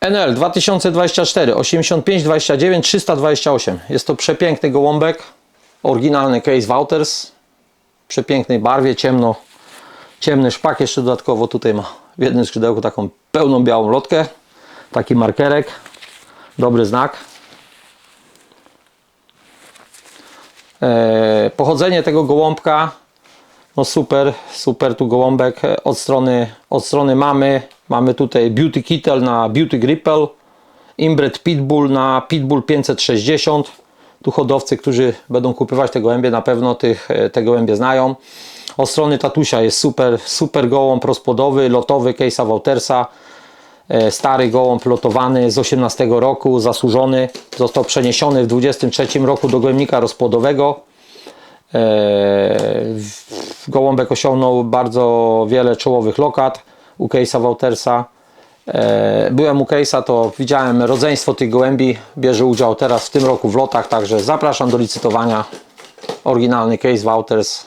NL 2024 85 29 328. Jest to przepiękny gołąbek. Oryginalny case Wouters. W przepięknej barwie, ciemno, ciemny szpak. Jeszcze dodatkowo tutaj ma w jednym skrzydełku taką pełną białą lotkę. Taki markerek. Dobry znak. E, pochodzenie tego gołąbka no super, super tu gołąbek od strony, od strony mamy. Mamy tutaj Beauty Kittel na Beauty Gripple, Inbred Pitbull na Pitbull 560. Tu hodowcy, którzy będą kupywać te gołębie, na pewno tych, e, te gołębie znają. Od strony tatusia jest super, super gołąb rozpłodowy, lotowy Case'a Woutersa. E, Stary gołąb lotowany z 18 roku, zasłużony. Został przeniesiony w 23 roku do gołębnika rozpłodowego. Eee, Gołąbek osiągnął bardzo wiele czołowych lokat u Case'a Woutersa. Eee, Byłem u Case'a, to widziałem rodzeństwo tych gołębi. Bierze udział teraz w tym roku w lotach, także zapraszam do licytowania. Oryginalny Case Wouters